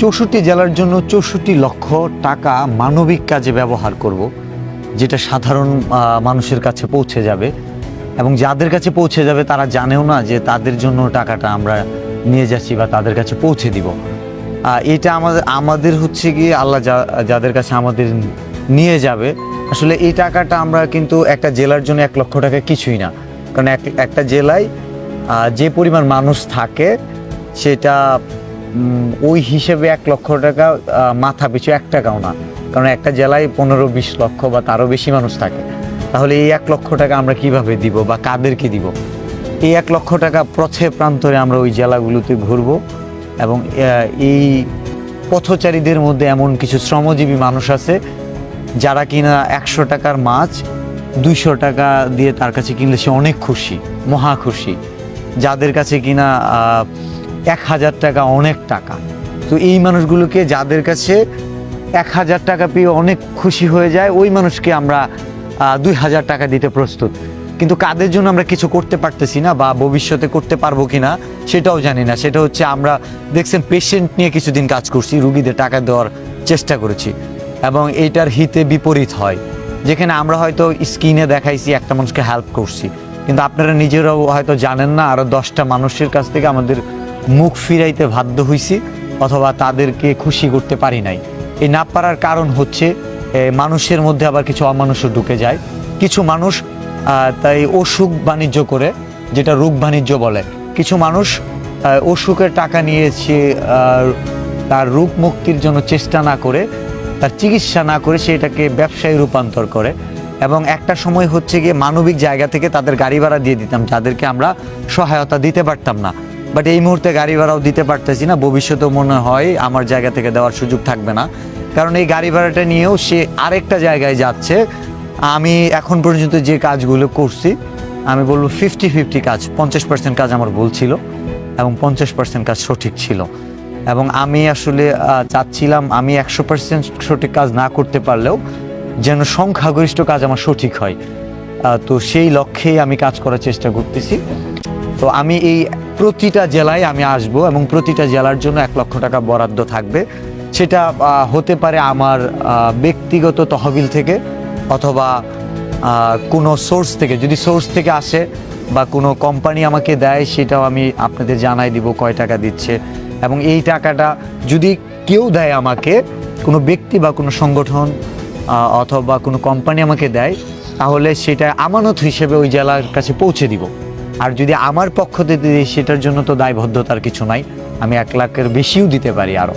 চৌষট্টি জেলার জন্য চৌষট্টি লক্ষ টাকা মানবিক কাজে ব্যবহার করব, যেটা সাধারণ মানুষের কাছে পৌঁছে যাবে। এবং যাদের কাছে পৌঁছে যাবে, তারা জানেও না যে তাদের জন্য টাকাটা আমরা নিয়ে যাচ্ছি বা তাদের কাছে পৌঁছে দিব। এটা আমাদের আমাদের হচ্ছে গিয়ে আল্লাহ যাদের কাছে আমাদের নিয়ে যাবে, আসলে এই টাকাটা আমরা কিন্তু একটা জেলার জন্য এক লক্ষ টাকা কিছুই না। কারণ এক, একটা জেলায় যে পরিমাণ মানুষ থাকে, সেটা ওই হিসেবে এক লক্ষ টাকা মাথা পিছু এক টাকাও না। কারণ একটা জেলায় পনেরো বিশ লক্ষ বা তারও বেশি মানুষ থাকে। তাহলে এই এক লক্ষ টাকা আমরা কীভাবে দিব বা কাদেরকে দিব? এই এক লক্ষ টাকা পথে প্রান্তরে আমরা ওই জেলাগুলোতে ঘুরবো এবং এই পথচারীদের মধ্যে এমন কিছু শ্রমজীবী মানুষ আছে যারা কিনা একশো টাকার মাছ দুইশো টাকা দিয়ে তার কাছে কিনলে সে অনেক খুশি, মহা খুশি। যাদের কাছে কিনা এক হাজার টাকা অনেক টাকা। তো এই মানুষগুলোকে যাদের কাছে এক হাজার টাকা পেয়ে অনেক খুশি হয়ে যায়, ওই মানুষকে আমরা দুই হাজার টাকা দিতে প্রস্তুত। কিন্তু কাদের জন্য আমরা কিছু করতে পারতেছি না বা ভবিষ্যতে করতে পারব কিনা, সেটাও জানি না। সেটা হচ্ছে আমরা দেখছেন পেশেন্ট নিয়ে কিছুদিন কাজ করছি, রুগীদের টাকা দেওয়ার চেষ্টা করেছি এবং এইটার হিতে বিপরীত হয়। যেখানে আমরা হয়তো স্ক্রিনে দেখাইছি, একটা মানুষকে হেল্প করছি। কিন্তু আপনারা নিজেরাও হয়তো জানেন না আরও দশটা মানুষের কাছ থেকে আমাদের মুখ ফিরাইতে বাধ্য হইছি, অথবা তাদেরকে খুশি করতে পারি নাই। এই না পারার কারণ হচ্ছে মানুষের মধ্যে আবার কিছু অমানুষও ঢুকে যায়। কিছু মানুষ তাই অসুখ বাণিজ্য করে, যেটা রোগ বাণিজ্য বলে। কিছু মানুষ অসুখের টাকা নিয়েছে তার রোগ মুক্তির জন্য চেষ্টা না করে, তার চিকিৎসা না করে সেটাকে ব্যবসায় রূপান্তর করে। এবং একটা সময় হচ্ছে গিয়ে মানবিক জায়গা থেকে তাদের গাড়ি ভাড়া দিয়ে দিতাম, যাদেরকে আমরা সহায়তা দিতে পারতাম না। বাট এই মুহূর্তে গাড়ি ভাড়াও দিতে পারতেছি না। ভবিষ্যতেও মনে হয় আমার জায়গা থেকে দেওয়ার সুযোগ থাকবে না। কারণ এই গাড়ি ভাড়াটা নিয়েও সে আরেকটা জায়গায় যাচ্ছে। আমি এখন পর্যন্ত যে কাজগুলো করছি, আমি বলব ফিফটি ফিফটি কাজ, পঞ্চাশ পার্সেন্ট কাজ আমার ভুল ছিল এবং পঞ্চাশ পার্সেন্ট কাজ সঠিক ছিল। এবং আমি আসলে চাচ্ছিলাম আমি একশো পার্সেন্ট সঠিক কাজ না করতে পারলেও যেন সংখ্যাগরিষ্ঠ কাজ আমার সঠিক হয়। তো সেই লক্ষ্যেই আমি কাজ করার চেষ্টা করতেছি। তো আমি এই প্রতিটা জেলায় আমি আসব এবং প্রতিটা জেলার জন্য এক লক্ষ টাকা বরাদ্দ থাকবে। সেটা হতে পারে আমার ব্যক্তিগত তহবিল থেকে অথবা কোনো সোর্স থেকে। যদি সোর্স থেকে আসে বা কোনো কোম্পানি আমাকে দেয়, সেটাও আমি আপনাদের জানাই দিব কয় টাকা দিচ্ছে। এবং এই টাকাটা যদি কেউ দেয় আমাকে, কোনো ব্যক্তি বা কোনো সংগঠন অথবা কোনো কোম্পানি আমাকে দেয়, তাহলে সেটা আমানত হিসেবে ওই জেলার কাছে পৌঁছে দিব। আর যদি আমার পক্ষ থেকে সেটার জন্য তো দায়বদ্ধতার কিছু নাই, আমি এক লাখের বেশিও দিতে পারি আরও